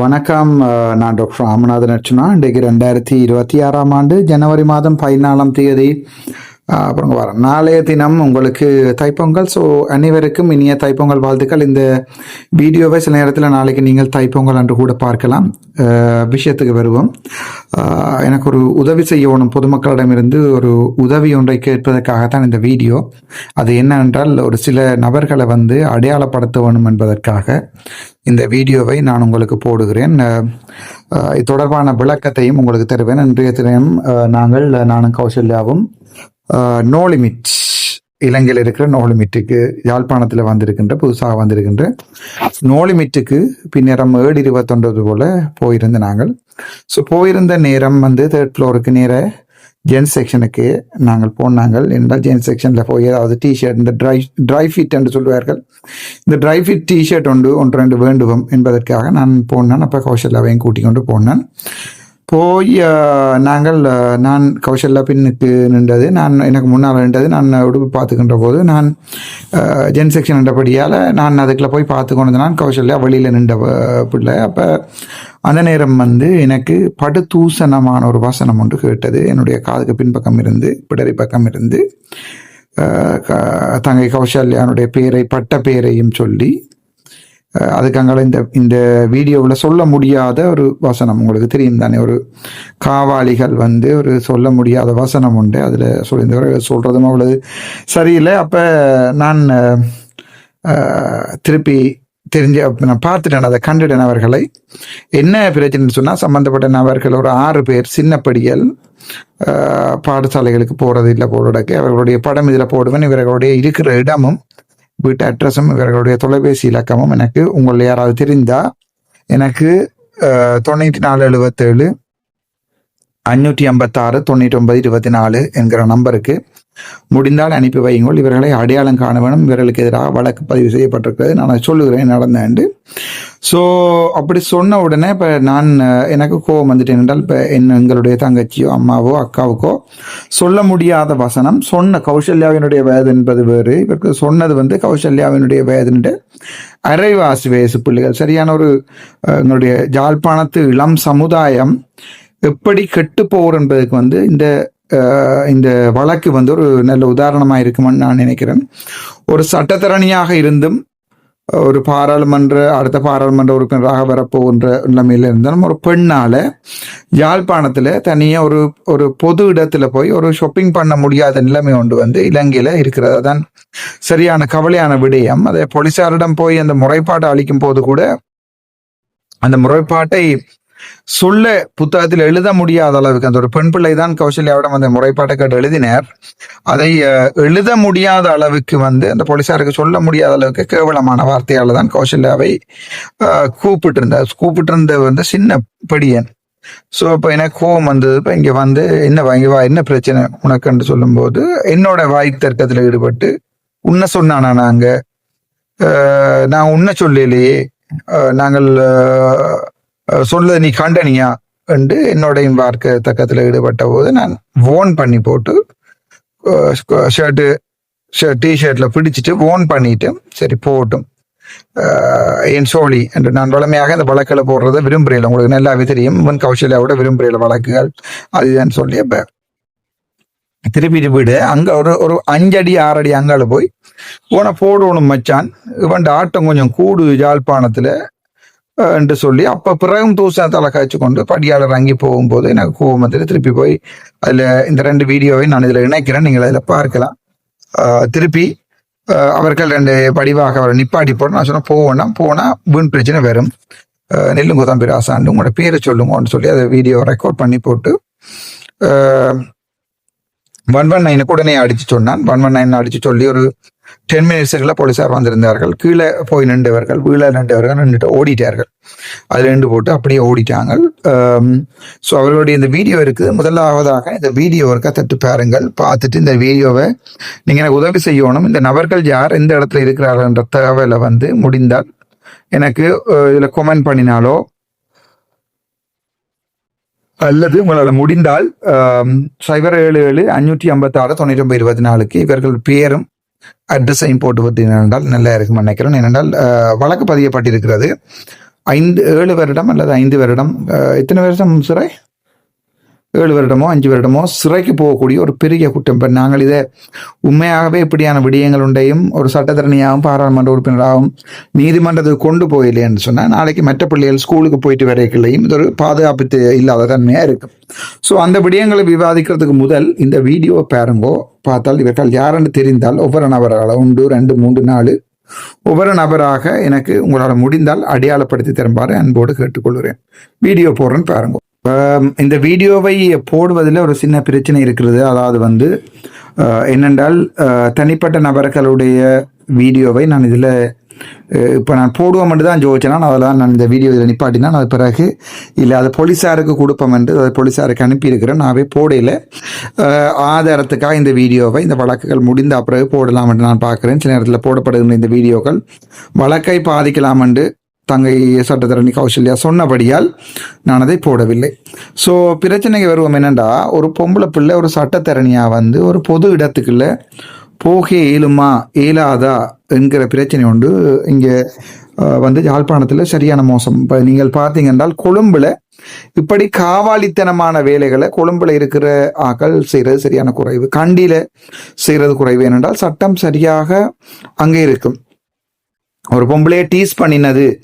வணக்கம். நான் டாக்டர் ராமநாதன் அர்ச்சுனா இன்றைக்கு ரெண்டாயிரத்தி இருபத்தி ஆறாம் ஆண்டு ஜனவரி மாதம் பதினாலாம் தேதி. அப்புறம் வர நாளைய தினம் உங்களுக்கு தைப்பொங்கல். ஸோ அனைவருக்கும் இனிய தைப்பொங்கல் வாழ்த்துக்கள். இந்த வீடியோவை சில நேரத்தில் நாளைக்கு நீங்கள் தைப்பொங்கல் என்று கூட பார்க்கலாம். விஷயத்துக்கு வருவோம். எனக்கு ஒரு உதவி செய்யணும். பொதுமக்களிடமிருந்து ஒரு உதவி ஒன்றை கேட்பதற்காகத்தான் இந்த வீடியோ. அது என்னவென்றால் ஒரு சில நபர்களை வந்து அடையாளப்படுத்த வேணும் என்பதற்காக இந்த வீடியோவை நான் உங்களுக்கு போடுகிறேன். இது தொடர்பான விளக்கத்தையும் உங்களுக்கு தருவேன். இன்றைய தினம் நாங்கள் நானும் கௌசல்யாவும் நோ லிமிட். இலங்கையில் இருக்கிற நோ லிமிட்டுக்கு யாழ்ப்பாணத்தில் வந்திருக்கின்ற புதுசாக வந்திருக்கின்ற நோ லிமிட்டுக்கு பின்னரம் ஏழு இருபத்தொன்பது போல் போயிருந்த நாங்கள். ஸோ போயிருந்த நேரம் வந்து தேர்ட் ஃப்ளோருக்கு நேர ஜென்ஸ் செக்ஷனுக்கு நாங்கள் போனாங்கள். என்றால் ஜென்ஸ் செக்ஷனில் போய் அதாவது டிஷர்ட் இந்த ட்ரை ட்ரை ஃபிட் என்று சொல்வார்கள். இந்த ட்ரை ஃபிட் டிஷர்ட் ஒன்று ஒன்று ரெண்டு வேண்டுவோம் என்பதற்காக நான் போனேன். அப்போ கௌசல்யாவையும் கூட்டிக் கொண்டு போனேன். போய் நாங்கள் நான் கௌசல்யா பின்னுக்கு நின்றது. நான் எனக்கு முன்னால் நின்றது. நான் உடுப்பு பார்த்துக்கின்ற போது நான் ஜென் செக்ஷன் நின்றபடியால் நான் அதுக்குள்ளே போய் பார்த்து கொண்டு நான் கௌசல்யா வெளியில் நின்ற பிள்ளை. அப்போ அந்த நேரம் வந்து எனக்கு படுதூசணமான ஒரு வாசனம் ஒன்று கேட்டது. என்னுடைய காதுக்கு பின்பக்கம் இருந்து பிடரி பக்கம் இருந்து. தங்கை கௌசல்யானுடைய பேரை பட்ட பேரையும் சொல்லி அஹ் இந்த இந்த வீடியோவில் சொல்ல முடியாத ஒரு வசனம். உங்களுக்கு தெரியும் தானே ஒரு காவாளிகள் வந்து ஒரு சொல்ல முடியாத வசனம் உண்டு. அதில் சொல்லி சொல்கிறதும் அவ்வளவு சரியில்லை. அப்போ நான் திருப்பி தெரிஞ்ச நான் பார்த்துட்டேன் அதை கண்டுட அவர்களை. என்ன பிரச்சனைன்னு சொன்னால் சம்மந்தப்பட்ட நபர்கள் ஒரு ஆறு பேர் சின்னப்படியல் பாடசாலைகளுக்கு போகிறது இல்லை போடுறதுக்கு அவர்களுடைய படம் இதில் போடுவேன் இவர்களுடைய இருக்கிற இடமும் வீட்டு அட்ரஸும் இவர்களுடைய தொலைபேசி இலக்கமும் எனக்கு உங்களை யாராவது தெரிந்தா எனக்கு தொண்ணூற்றி நாலு எழுபத்தேழு அஞ்சூற்றி ஐம்பத்தாறு தொண்ணூற்றி ஒன்பது இருபத்தி நாலு என்கிற நம்பருக்கு முடிந்தால் அனுப்பி வையுங்கள். இவர்களை அடையாளம் காண வேணும். இவர்களுக்கு எதிராக வழக்கு பதிவு செய்யப்பட்டிருக்கிறது. நான் சொல்லுகிறேன். நடந்த ஆண்டு ஸோ அப்படி சொன்ன உடனே இப்போ நான் எனக்கு கோவம் வந்துட்டேன் என்றால் இப்போ என்ன எங்களுடைய தங்கச்சியோ அம்மாவோ அக்காவுக்கோ சொல்ல முடியாத வசனம் சொன்ன கௌசல்யாவினுடைய வயது என்பது வேறு. இவருக்கு சொன்னது வந்து கௌசல்யாவினுடைய வயதுன்ற அரைவாசி வயசு பிள்ளைகள். சரியான ஒரு எங்களுடைய ஜாழ்ப்பாணத்து இளம் சமுதாயம் எப்படி கெட்டு போகிற என்பதுக்கு வந்து இந்த இந்த வழக்கு வந்து ஒரு நல்ல உதாரணமாக இருக்குமென்னு நான் நினைக்கிறேன். ஒரு சட்டத்தரணியாக இருந்தும் ஒரு பாராளுமன்ற அடுத்த பாராளுமன்ற உறுப்பினராக வரப்போகின்ற நிலைமையில இருந்தாலும் ஒரு பெண்ணால யாழ்ப்பாணத்துல தனியாக ஒரு ஒரு பொது இடத்துல போய் ஒரு ஷாப்பிங் பண்ண முடியாத நிலைமை ஒன்று வந்து இலங்கையில் இருக்கிறது. அதான் சரியான கவலையான விடயம். அதை போலீசாரிடம் போய் அந்த முறைப்பாட்டை அளிக்கும் போது கூட அந்த முறைப்பாட்டை சொல்ல புத்தகத்தில் எழுத முடியாத அளவுக்கு அந்த ஒரு பெண் பிள்ளை தான் கௌசல்யாவிடம் அந்த முறைப்பாட்டை கேட்டு எழுதினார். அதை எழுத முடியாத அளவுக்கு வந்து அந்த போலீசாருக்கு சொல்ல முடியாத அளவுக்கு கேவலமான வார்த்தையால தான் கௌசல்யாவை அஹ், கூப்பிட்டிருந்தார். கூப்பிட்டிருந்த வந்து சின்ன படியன். ஸோ அப்போ எனக்கு கோவம் வந்தது. இப்போ இங்கே வந்து என்ன வாங்கி வா என்ன பிரச்சனை உனக்குன்னு சொல்லும்போது என்னோட வாய் தர்க்கத்தில் ஈடுபட்டு உன்னை சொன்னானா நாங்க? நான் உன்னை சொல்லலையே. நாங்கள் அஹ், நீ கண்டனியா? என்று என்னோட பார்க்க தக்கத்தில் ஈடுபட்ட போது நான் ஓன் பண்ணி போட்டு ஷர்ட்டு டிஷர்ட்ல பிடிச்சிட்டு ஓன் பண்ணிட்டு சரி போட்டும். என் சோழி என்று நான் வளமையாக இந்த வழக்கில் போடுறத விரும்புகிறேன். உங்களுக்கு நல்லாவே தெரியும். இவன் கௌசல்யாவோட விரும்புகிற வழக்குகள். அதுதான் சொல்லி அப்ப திருப்பிட்டு வீடு. அங்க ஒரு ஒரு அஞ்சடி ஆறடி அங்கால போய் உன போடணும் மச்சான். இவன் ஆட்டம் கொஞ்சம் கூடு யாழ்ப்பாணத்தில். என்று சொல்லி அப்போ பிறகும் தூசணத்தால காய்ச்சி கொண்டு படியாளர் இறங்கி போகும்போது எனக்கு கோவம் திருப்பி போய் அதில் இந்த ரெண்டு வீடியோவை நான் இதில் இணைக்கிறேன் நீங்கள் அதில் பார்க்கலாம். திருப்பி அவர்கள் ரெண்டு படிவாக அவரை நிப்பாட்டி போட்டு நான் சொன்னேன் போவேன்னா போனால் வீண் பிரச்சனை வரும். அஹ், நெல்லுங்க தம்பி ராசாண்டு உங்களோட பேரை சொல்லுங்கன்னு சொல்லி அதை வீடியோ ரெக்கார்ட் பண்ணி போட்டு ஒன் ஒன் நைனுக்கு உடனே அடிச்சு சொன்னான். ஒன் ஒன் நைன் அடித்து சொல்லி ஒரு டென் மினிட்ஸுக்குள்ள போலீஸார் வந்திருந்தார்கள். கீழே போய் நின்றவர்கள் வீழ நின்றவர்கள் நின்றுட்டு ஓடிட்டார்கள். அது ரெண்டு போட்டு அப்படியே ஓடிட்டாங்க ஸோ அவர்களுடைய இந்த வீடியோ இருக்குது. முதலாவதாக இந்த வீடியோ இருக்க தட்டு பாருங்கள். பார்த்துட்டு இந்த வீடியோவை நீங்கள் எனக்கு உதவி செய்யணும். இந்த நபர்கள் யார் எந்த இடத்துல இருக்கிறார்கள் என்ற தகவலை வந்து முடிந்தால் எனக்கு இதில் கொமெண்ட் பண்ணினாலோ அல்லது உங்களால் முடிந்தால் சைபர் ஏழு ஏழு அஞ்சூற்றி ஐம்பத்தாறு தொண்ணூற்றி ஒன்பது இருபத்தி நாலுக்கு இவர்கள் பேரும் அட்ரஸையும் போட்டு விட்டீர்கள் என்றால் நல்லா இருக்கும் நினைக்கிறேன். ஏனென்றால் வழக்கு பதியப்பட்டிருக்கிறது. ஐந்து ஏழு வருடம் அல்லது ஐந்து வருடம் எத்தனை வருஷம் சிறை? ஏழு வருடமோ அஞ்சு வருடமோ சிறைக்கு போகக்கூடிய ஒரு பெரிய குற்றம். இப்போ நாங்கள் இதை உண்மையாகவே இப்படியான விடயங்கள் உண்டையும் ஒரு சட்டத்தரணியாகவும் பாராளுமன்ற உறுப்பினராகவும் நீதிமன்றத்துக்கு கொண்டு போயில்லை சொன்னால் நாளைக்கு மற்ற பிள்ளைகள் ஸ்கூலுக்கு போயிட்டு வரைக்கலையும் இது ஒரு பாதுகாப்பு இல்லாத தன்மையாக இருக்கும். ஸோ அந்த விடயங்களை விவாதிக்கிறதுக்கு முதல் இந்த வீடியோவை பாருங்கோ. பார்த்தால் இவர்கள் யாருன்னு தெரிந்தால் ஒவ்வொரு நபரால் ஒன்று ரெண்டு மூன்று நாலு. ஒவ்வொரு நபராக எனக்கு உங்களால் முடிந்தால் அடையாளப்படுத்தி தருமாறு அன்போடு கேட்டுக்கொள்கிறேன். வீடியோ போடுறேன்னு பாருங்க. இந்த வீடியோவை போடுவதில் ஒரு சின்ன பிரச்சனை இருக்கிறது. அதாவது வந்து என்னென்றால் தனிப்பட்ட நபர்களுடைய வீடியோவை நான் இதில் இப்போ நான் போடுவோம் மட்டும் தான் ஜோதிச்சேனா அதெல்லாம் நான் இந்த வீடியோ இதில் நிப்பாட்டினா அது பிறகு இல்லை அது போலீஸாருக்கு கொடுப்போம் என்று அதை போலீஸாருக்கு அனுப்பியிருக்கிறேன் நாவே போடையில் ஆதாரத்துக்காக இந்த வீடியோவை இந்த வழக்குகள் முடிந்த பிறகு போடலாம் என்று நான் பார்க்குறேன். சில நேரத்தில் போடப்படுகின்ற இந்த வீடியோக்கள் வழக்கை பாதிக்கலாம் என்று தங்கை சட்டத்தரணி கௌசல்யா சொன்னபடியால் நான் அதை போடவில்லை. ஸோ பிரச்சனைக்கு வருவோம் என்னென்னா ஒரு பொம்பளை பிள்ளை ஒரு சட்டத்தரணியாக வந்து ஒரு பொது இடத்துக்குள்ள போக இயலுமா இயலாதா என்கிற பிரச்சனை உண்டு. இங்கே வந்து யாழ்ப்பாணத்தில் சரியான மோசம். இப்போ நீங்கள் பார்த்தீங்க என்றால் கொழும்பில் இப்படி காவாலித்தனமான வேலைகளை கொழும்புல இருக்கிற ஆக்கள் செய்கிறது சரியான குறைவு. கண்டியில் செய்கிறது குறைவு. ஏனென்றால் சட்டம் சரியாக அங்கே இருக்கும். ஒரு பொம்பளையை டீஸ் பண்ணினது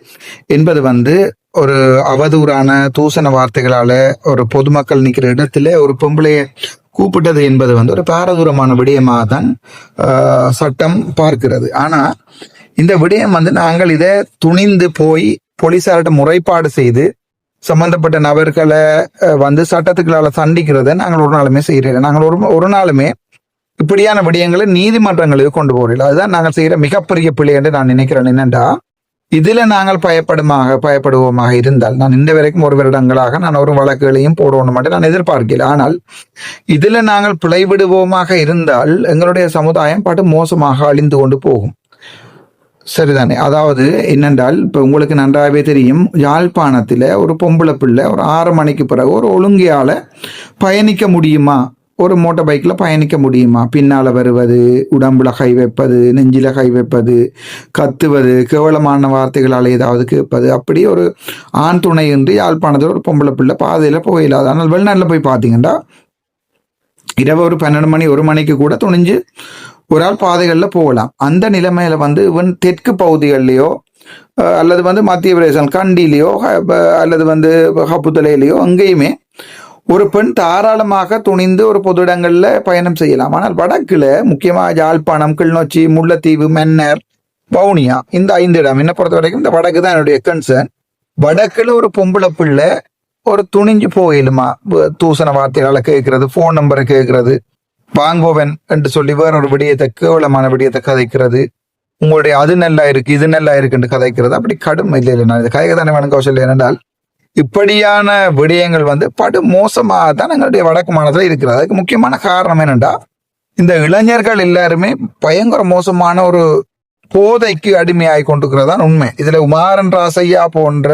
என்பது வந்து ஒரு அவதூறான தூசண வார்த்தைகளால ஒரு பொதுமக்கள் நிற்கிற இடத்துல ஒரு பொம்பளையை கூப்பிட்டது என்பது வந்து ஒரு பாரதூரமான விடயமாக தான் சட்டம் பார்க்கிறது. ஆனா இந்த விடயம் வந்து நாங்கள் இதை துணிந்து போய் போலீஸார்கிட்ட முறைப்பாடு செய்து சம்பந்தப்பட்ட நபர்களை வந்து சட்டத்துக்களால் சண்டிக்கிறத நாங்கள் ஒரு நாளுமே செய்கிறோம் நாங்கள் ஒரு ஒரு நாளுமே இப்படியான விடயங்களை நீதிமன்றங்களுக்கு கொண்டு போகிறீர்கள் அதுதான் நாங்கள் செய்கிற மிகப்பெரிய பிழை என்று நான் நினைக்கிறேன். என்னென்றா? இதில் நாங்கள் பயப்படுமாக பயப்படுவோமாக இருந்தால் நான் இந்த வரைக்கும் ஒரு வருடங்களாக நான் ஒரு வழக்குகளையும் போடணும் மட்டும் நான் எதிர்பார்க்கல. ஆனால் இதில் நாங்கள் பிழைவிடுவோமாக இருந்தால் எங்களுடைய சமுதாயம் பாட்டு மோசமாக அழிந்து கொண்டு போகும். சரிதானே? அதாவது என்னென்றால் இப்போ உங்களுக்கு நன்றாகவே தெரியும் யாழ்ப்பாணத்தில் ஒரு பொம்பளை பிள்ளை ஒரு ஆறு மணிக்கு பிறகு ஒரு ஒழுங்கையால் பயணிக்க முடியுமா? ஒரு மோட்டார் பைக்கில் பயணிக்க முடியுமா? பின்னால் வருவது உடம்புல கை வைப்பது நெஞ்சில் கை வைப்பது கத்துவது கேவலமான வார்த்தைகளால் ஏதாவது கேட்பது. அப்படி ஒரு ஆண் துணை என்று யாழ்ப்பாணத்தில் ஒரு பொம்பளை பிள்ளை பாதையில் போயிடாது ஆனால் வெளிநாட்டில் போய் பார்த்தீங்கன்னா இரவு ஒரு பன்னெண்டு மணி ஒரு மணிக்கு கூட துணிஞ்சு ஒரு ஆள் பாதைகளில் போகலாம். அந்த நிலைமையில் வந்து இவன் தெற்கு பகுதிகள்லையோ அல்லது வந்து மத்திய பிரதேசம் கண்டிலேயோ ஹ- ப- அல்லது வந்து ஹப்புத்தலையிலையோ அங்கேயுமே ஒரு பெண் தாராளமாக துணிந்து ஒரு பொது இடங்களில் பயணம் செய்யலாம். ஆனால் வடக்கில் முக்கியமாக யாழ்ப்பாணம் கிள்நொச்சி முல்லைத்தீவு மன்னர் வவுனியா இந்த ஐந்து இடம். என்ன பொறுத்த வரைக்கும் இந்த வடக்கு தான் என்னுடைய கன்சர்ன் வடக்கில் ஒரு பொம்பளை பிள்ளை ஒரு துணிஞ்சு போயிலுமா? தூசண வார்த்தைகளை கேட்கறது ஃபோன் நம்பரை கேட்கறது வாங்குவன் என்று சொல்லி வேற ஒரு விடயத்தை கேவலமான விடயத்தை கதைக்கிறது. உங்களுடைய அது நல்லா இருக்கு இது நல்லா இருக்குன்னு கதைக்கிறது. அப்படி கடும் இல்லை இல்லை நான் இது கதைக்க தானே வேணும் கௌசல்யா என்றால் இப்படியான விடயங்கள் வந்து படு மோசமாக தான் எங்களுடைய வடக்கு மாநிலத்தில் இருக்கிறது. அதுக்கு முக்கியமான காரணம் என்னென்னா இந்த இளைஞர்கள் எல்லாருமே பயங்கர மோசமான ஒரு போதைக்கு அடிமையாகி கொண்டிருக்கிறதான் உண்மை. இதில் உமாரன் ராசையா போன்ற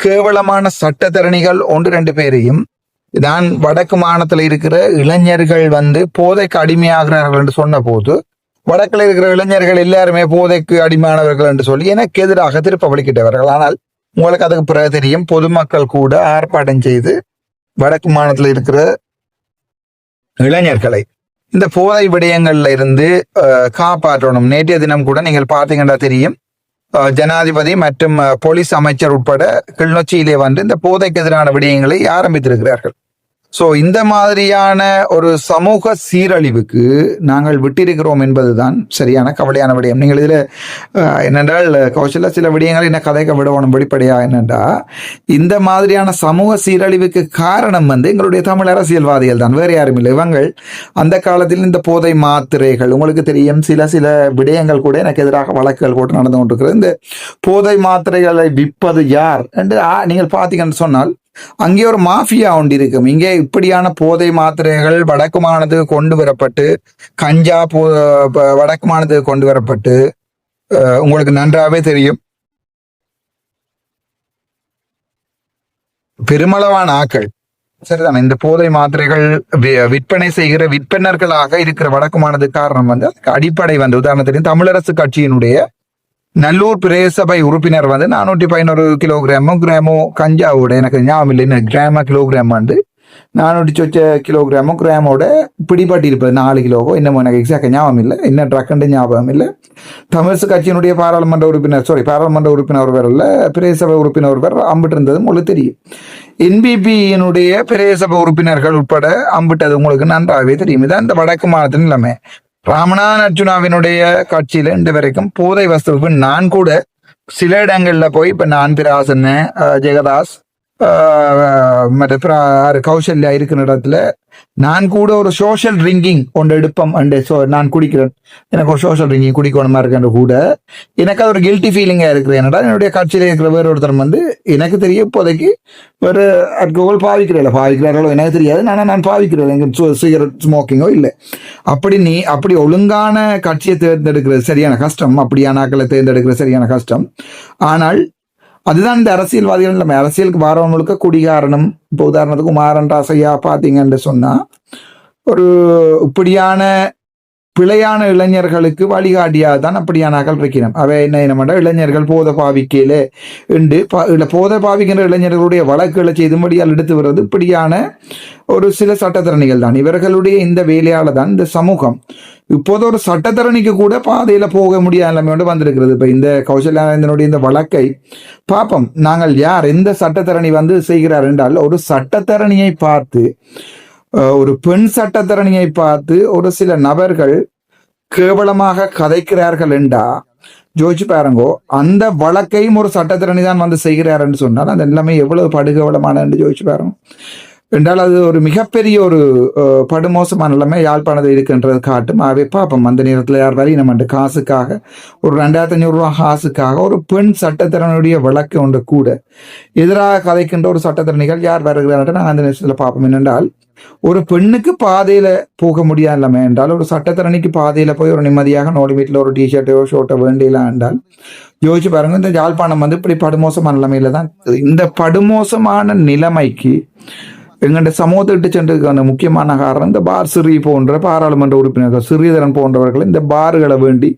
கேவலமான சட்டத்தரணிகள் ஒன்று ரெண்டு பேரையும் நான் வடக்கு மாநிலத்தில் இருக்கிற இளைஞர்கள் வந்து போதைக்கு அடிமையாகிறார்கள் என்று சொன்ன போது வடக்கில் இருக்கிற இளைஞர்கள் எல்லாருமே போதைக்கு அடிமையானவர்கள் என்று சொல்லி எனக்கு எதிராக திருப்ப வலிக்கிட்டவர்கள் ஆனால் உங்களுக்கு அதுக்கு பிறகு தெரியும். பொதுமக்கள் கூட ஆர்ப்பாட்டம் செய்து வடக்கு மாநிலத்தில் இருக்கிற இளைஞர்களை இந்த போதை விடயங்கள்ல இருந்து காப்பாற்றணும். நேற்றைய தினம் கூட நீங்கள் பார்த்தீங்கன்னா தெரியும். ஜனாதிபதி மற்றும் போலீஸ் அமைச்சர் உட்பட கிளிநொச்சியிலே வந்து இந்த போதைக்கு எதிரான விடயங்களை ஆரம்பித்திருக்கிறார்கள். ஸோ இந்த மாதிரியான ஒரு சமூக சீரழிவுக்கு நாங்கள் விட்டிருக்கிறோம் என்பதுதான் சரியான கவலையான விடயம். நீங்கள் இதில் என்னென்றால் கௌசல்யா சில விடயங்கள் என்ன கதைக்க விடணும் வெளிப்படையா என்னென்றா இந்த மாதிரியான சமூக சீரழிவுக்கு காரணம் வந்து எங்களுடைய தமிழ் அரசியல்வாதிகள் தான். வேறு யாரும் இல்லை. இவங்கள் அந்த காலத்தில் இந்த போதை மாத்திரைகள் உங்களுக்கு தெரியும் சில சில விடயங்கள் கூட எனக்கு எதிராக வழக்குகள் கூட நடந்து கொண்டிருக்கிறது. இந்த போதை மாத்திரைகளை விற்பது யார்? என்று ஆ- நீங்கள் பார்த்தீங்கன்னு சொன்னால் அங்கே ஒரு மாஃபியா ஒன்று இருக்கும். இங்கே இப்படியான போதை மாத்திரைகள் வடக்கு மாநிலத்துக்கு கொண்டு வரப்பட்டு கஞ்சா போ வடக்கு மாநிலத்துக்கு கொண்டு வரப்பட்டு உங்களுக்கு நன்றாகவே தெரியும். பெருமளவான ஆக்கள். சரிதானே? இந்த போதை மாத்திரைகள் விற்பனை செய்கிற விற்பனர்களாக இருக்கிற வடக்கு மாநிலத்துக்கு காரணம் வந்து அதுக்கு அடிப்படை வந்து உதாரணத்துக்கு தமிழரசு கட்சியினுடைய நல்லூர் பிரேசபை உறுப்பினர் வந்து நானூற்றி பதினோரு கிலோகிராமோ கிராமோ கஞ்சாவோட எனக்கு ஞாபகம் இல்லை கிராம கிலோகிராம் வந்து நானூற்றி சொச்ச கிலோகிராமோ கிராமோட பிடிபட்டு இருப்பது நாலு கிலோவோ இன்னமும் எனக்கு எக்ஸாக்ட் ஞாபகம் இல்லை என்ன ட்ரக்குண்டு ஞாபகம் இல்லை. தமிழ்சு கட்சியினுடைய பாராளுமன்ற உறுப்பினர் சாரி பாராளுமன்ற உறுப்பினர் ஒருவர் இல்லை உறுப்பினர் ஒருவர் அம்பிட்டு இருந்தது உங்களுக்கு தெரியும். என்பிபியினுடைய பிரேசபை உறுப்பினர்கள் உட்பட அம்பிட்டது உங்களுக்கு நன்றாகவே தெரியும். இதான் இந்த வடக்கு மாநிலத்தின் நிலைமை. ராமநாதன் அர்ஜுனாவினுடைய காட்சியில இன்று வரைக்கும் போதை வஸ்துவுக்கு நான் கூட சில இடங்கள்ல போய் இப்ப நான் பிராசன் ஜெகதாஸ் மற்ற பிர- கௌசல்யா இருக்கிற இடத்துல நான் கூட ஒரு சோஷியல் ட்ரிங்கிங் ஒன்று எடுப்பம் அண்டு ஸோ நான் குடிக்கிறேன். எனக்கு ஒரு சோஷியல் ட்ரிங்கிங் குடிக்கணுமா இருக்கேன் கூட. எனக்கு அது ஒரு கில்ட்டி ஃபீலிங்காக இருக்குது. என்னடா என்னுடைய கட்சியில் இருக்கிற வேறு ஒருத்தர் வந்து எனக்கு தெரியும் இப்போதைக்கு ஒரு அல்கோஹால் பாவிக்கிறதில்ல பாவிக்கிறார்களோ எனக்கு தெரியாது. ஆனால் நான் பாவிக்கிறேன். எங்க சிகரெட் ஸ்மோக்கிங்கோ இல்லை. அப்படி நீ அப்படி ஒழுங்கான கட்சியை தேர்ந்தெடுக்கிறது சரியான கஷ்டம் அப்படியான ஆக்களை தேர்ந்தெடுக்கிறது சரியான கஷ்டம். ஆனால் அதுதான் இந்த அரசியல்வாதிகள் நம்ம அரசியலுக்கு வரவங்களுக்கு குடிகாரணம். இப்போ உதாரணத்துக்கு குமாரன் ராசையா பார்த்தீங்கன்னு சொன்னால் ஒரு இப்படியான பிழையான இளைஞர்களுக்கு வழிகாட்டியாக தான் அப்படியான அகல் இருக்கணும் அவை என்ன என்ன இளைஞர்கள் போத பாவிக்கையில உண்டு இல்லை போத பாவிக்கின்ற இளைஞர்களுடைய வழக்குகளை செய்தும்படியால் எடுத்து வர்றது இப்படியான ஒரு சில சட்டத்திறனிகள் தான். இவர்களுடைய இந்த வேலையால் தான் இந்த சமூகம் இப்போது ஒரு சட்டத்தரணிக்கு கூட பாதையில போக முடியாத நிலைமையோடு வந்திருக்கிறது. இப்ப இந்த கௌசல்யானந்தனுடைய இந்த வழக்கை பார்ப்போம் நாங்கள் யார்? எந்த சட்டத்தரணி வந்து செய்கிறார் என்றால் ஒரு சட்டத்தரணியை பார்த்து ஒரு பெண் சட்டத்தரணியை பார்த்து ஒரு சில நபர்கள் கேவலமாக கதைக்கிறார்கள் என்றா ஜோதிச்சு பாருங்கோ அந்த வழக்கையும் ஒரு சட்டத்திறனி தான் வந்து செய்கிறார் என்று சொன்னால் அந்த எல்லாமே எவ்வளவு படுகவலமான என்று ஜோதிச்சு பாருங்க. என்றால் அது ஒரு மிகப்பெரிய ஒரு படுமோசமான நிலைமை யாழ்ப்பாணத்தில் இருக்குன்றது காட்டும். அவை பார்ப்போம் அந்த நேரத்தில் யார் வரையும் நம்ம காசுக்காக ஒரு ரெண்டாயிரத்தி ஐநூறுரூவா காசுக்காக ஒரு பெண் சட்டத்திறனுடைய வழக்கு ஒன்று கூட எதிராக கதைக்கின்ற ஒரு சட்டத்திறனிகள் யார் வருகிறார்கள் நாங்கள் அந்த நேரத்தில் பார்ப்போம் என்னென்றால் ஒரு பெண்ணுக்கு பாதையில போக முடியாது என்றால் ஒரு சட்டத்திறனிக்கு பாதையில போய் ஒரு நிம்மதியாக நோடி வீட்டில் ஒரு டிஷர்ட்டோ ஷோட்டோ வேண்டியலாம் என்றால் யோசிச்சு பாருங்க இந்த யாழ்ப்பாணம் வந்து இப்படி படுமோசமான நிலைமையில தான் இந்த படுமோசமான நிலைமைக்கு எங்கள்ட சமூகத்துக்கிட்டு சென்றதுக்கான முக்கியமான காரணம் இந்த பார் சிறி போன்ற பாராளுமன்ற உறுப்பினர்கள் சிறிதரன் போன்றவர்கள் இந்த பார்களை வேண்டி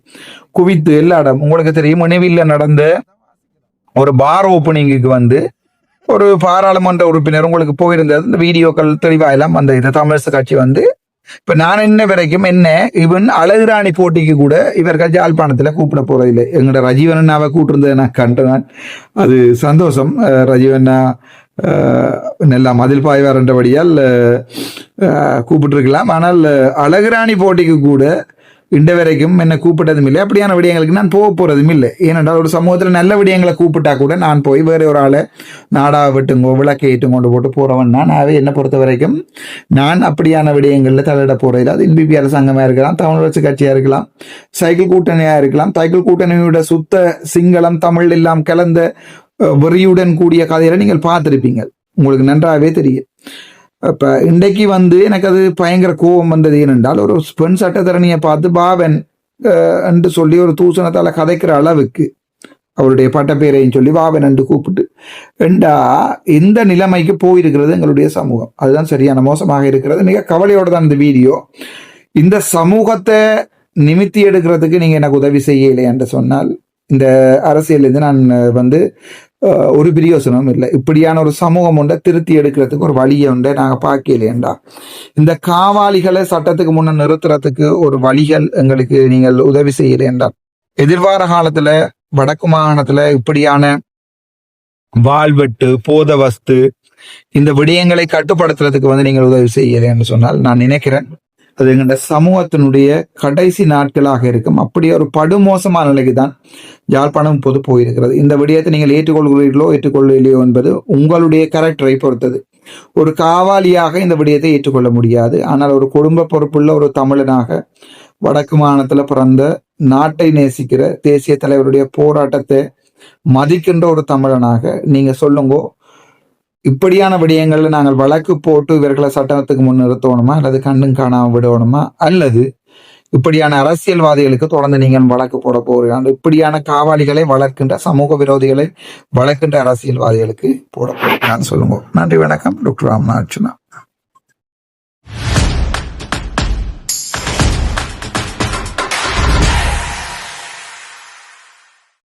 குவித்து எல்லா இடம் உங்களுக்கு தெரியும் நினைவில் நடந்த ஒரு பார் ஓப்பனிங்குக்கு வந்து ஒரு பாராளுமன்ற உறுப்பினர் உங்களுக்கு போயிருந்தது. இந்த வீடியோக்கள் தெளிவாக எல்லாம் அந்த இது தமிழரசு கட்சி வந்து இப்ப நான் என்ன வரைக்கும் என்ன இவன் அழகுராணி போட்டிக்கு கூட இவர்கள் ஜாழ்ப்பாணத்துல கூப்பிட போறதில்லை. எங்களோட ரஜீவன் அண்ணாவை கூட்டிருந்ததை நான் கண்டேன். அது சந்தோஷம். ரஜீவன் நல்லா மதில் பாய்வார் என்றபடியால் கூப்பிட்டுருக்கலாம். ஆனால் அழகுராணி போட்டிக்கு கூட இண்ட வரைக்கும் என்ன கூப்பிட்டதும் இல்லை. அப்படியான விடயங்களுக்கு நான் போக போகிறதும் இல்லை. ஏனென்றால் ஒரு சமூகத்தில் நல்ல விடயங்களை கூப்பிட்டா கூட நான் போய் வேறு ஒரு ஆளை நாடாக விட்டுங்கோ விளக்கை கொண்டு போட்டு போகிறவன் நான். ஆகவே என்னை பொறுத்த வரைக்கும் நான் அப்படியான விடயங்களில் தலையிட போறதில்லை அது என்பிபி அரசாங்கமாக இருக்கலாம் தமிழ் வச்சு கட்சியாக இருக்கலாம் சைக்கிள் கூட்டணியாக இருக்கலாம் சைக்கிள் கூட்டணியோட சுத்த சிங்களம் தமிழ் எல்லாம் கலந்த வெறியுடன் கூடிய கதையில நீங்கள் பார்த்துருப்பீங்க. உங்களுக்கு நன்றாகவே தெரியும். அப்ப இன்றைக்கு வந்து எனக்கு அது பயங்கர கோபம் வந்தது ஏனென்றால் ஒரு பெண் சட்டத்தரணியை பார்த்து பாவன் என்று சொல்லி ஒரு தூசணத்தால கதைக்கிற அளவுக்கு அவருடைய பட்டப்பேரையும் சொல்லி பாவன் என்று கூப்பிட்டு என்றா இந்த நிலைமைக்கு போயிருக்கிறது எங்களுடைய சமூகம். அதுதான் சரியான மோசமாக இருக்கிறது. மிக கவலையோட தான் இந்த வீடியோ. இந்த சமூகத்தை நிமித்தி எடுக்கிறதுக்கு நீங்க எனக்கு உதவி செய்யலை என்று சொன்னால் இந்த அரசியல் நான் வந்து ஒரு பிரியோசனமும் இல்லை. இப்படியான ஒரு சமூகம் உண்டை திருத்தி எடுக்கிறதுக்கு ஒரு வழியை உண்டு நாங்கள் பார்க்கலையேண்டா. இந்த காவாளிகளை சட்டத்துக்கு முன்ன நிறுத்துறதுக்கு ஒரு வழிகள் எங்களுக்கு நீங்கள் உதவி செய்யலையேண்டா. எதிர்வார காலத்துல வடக்கு மாகாணத்துல இப்படியான வாழ்வெட்டு போதவஸ்து இந்த விடயங்களை கட்டுப்படுத்துறதுக்கு வந்து நீங்கள் உதவி செய்யலைன்னு சொன்னால் நான் நினைக்கிறேன். அது எங்களோட சமூகத்தினுடைய கடைசி நாட்களாக இருக்கும். அப்படி ஒரு படுமோசமான நிலைக்கு தான் யாழ்ப்பாணம் பொது போயிருக்கிறது. இந்த விடயத்தை நீங்கள் ஏற்றுக்கொள்கிறீர்களோ ஏற்றுக்கொள்ளலையோ என்பது உங்களுடைய கேரக்டரை பொறுத்தது. ஒரு காவாலியாக இந்த விடயத்தை ஏற்றுக்கொள்ள முடியாது. ஆனால் ஒரு குடும்ப பொறுப்புள்ள ஒரு தமிழனாக வடக்கு மாநிலத்தில் பிறந்த நாட்டை நேசிக்கிற தேசிய தலைவருடைய போராட்டத்தை மதிக்கின்ற ஒரு தமிழனாக நீங்க சொல்லுங்கோ இப்படியான விடயங்களில் நாங்கள் வழக்கு போட்டு இவர்களை சட்டத்துக்கு முன்னிறுத்தணுமா? அல்லது கண்ணும் காணாமல் விடணுமா? அல்லது இப்படியான அரசியல்வாதிகளுக்கு தொடர்ந்து நீங்கள் வழக்கு போட போகிறீர்கள்? இப்படியான காவாளிகளை வளர்க்கின்ற சமூக விரோதிகளை வளர்க்கின்ற அரசியல்வாதிகளுக்கு போட போகிறான்னு சொல்லுங்க. நன்றி வணக்கம். டாக்டர் ராமநாதன்.